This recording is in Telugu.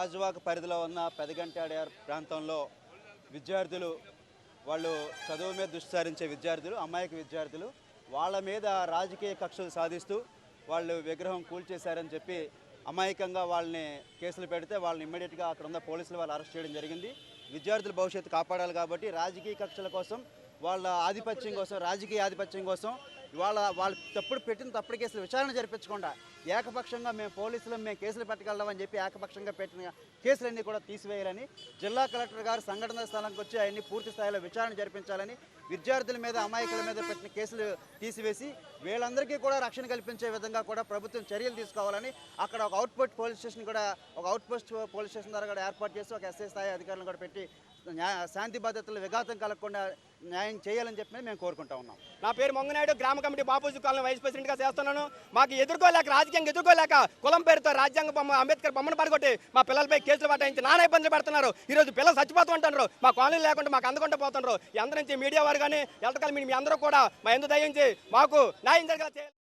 పరిధిలో ఉన్న పెదగంటాడార్ ప్రాంతంలో విద్యార్థులు వాళ్ళు చదువు మీద దృష్టి సారించే విద్యార్థులు అమాయక విద్యార్థులు వాళ్ళ మీద రాజకీయ కక్షలు సాధిస్తూ వాళ్ళు విగ్రహం కూల్చేశారని చెప్పి అమాయకంగా వాళ్ళని కేసులు పెడితే వాళ్ళని ఇమ్మీడియట్గా అక్కడ ఉన్న పోలీసులు వాళ్ళు అరెస్ట్ చేయడం జరిగింది. విద్యార్థుల భవిష్యత్తు కాపాడాలి కాబట్టి రాజకీయ కక్షల కోసం వాళ్ళ ఆధిపత్యం కోసం రాజకీయ ఆధిపత్యం కోసం వాళ్ళ వాళ్ళు తప్పుడు పెట్టిన తప్పుడు కేసులు విచారణ జరిపించకుండా ఏకపక్షంగా మేము పోలీసులు మేము కేసులు పెట్టగలమని చెప్పి ఏకపక్షంగా పెట్టిన కేసులన్నీ కూడా తీసివేయాలని జిల్లా కలెక్టర్ గారు సంఘటన స్థలంకి వచ్చి అవన్నీ పూర్తి స్థాయిలో విచారణ జరిపించాలని విద్యార్థుల మీద అమాయకుల మీద పెట్టిన కేసులు తీసివేసి వీళ్ళందరికీ కూడా రక్షణ కల్పించే విధంగా కూడా ప్రభుత్వం చర్యలు తీసుకోవాలని అక్కడ ఒక అవుట్పోస్ట్ పోలీస్ స్టేషన్ కూడా ఒక అవుట్పోస్ట్ పోలీస్ స్టేషన్ ద్వారా కూడా ఏర్పాటు చేసి ఒక ఎస్ఐ స్థాయి అధికారులను కూడా పెట్టి న్యాయ శాంతి భద్రతలు విఘాతం కలగకుండా న్యాయం చేయాలని చెప్పి మేము కోరుకుంటా ఉన్నాం. నా పేరు మొంగనాయుడు గ్రామ కమిటీ బాపూజీ కాలనీ వైస్ ప్రెసిడెంట్గా చేస్తున్నాను. మాకు ఎదుర్కోలేక రాజకీయంగా ఎదుర్కోలేక కులం పేరుతో రాజ్యాంగ బొమ్మ అంబేద్కర్ బొమ్మను పడగొట్టి మా పిల్లలపై కేసులు పట్టాయించి నానా ఇబ్బందులు పెడుతున్నారు. ఈ రోజు పిల్లలు చచ్చిపోతూ ఉంటున్నారు మా కాలనీ లేకుండా మాకు అందుకుంటూ పోతున్నారు. ఎంత నుంచి మీడియా వారు కానీ ఎలక్ట్రికల్ మీ అందరూ కూడా మా ఎందుకు దయించి మాకు న్యాయం జరగల. చేయాలి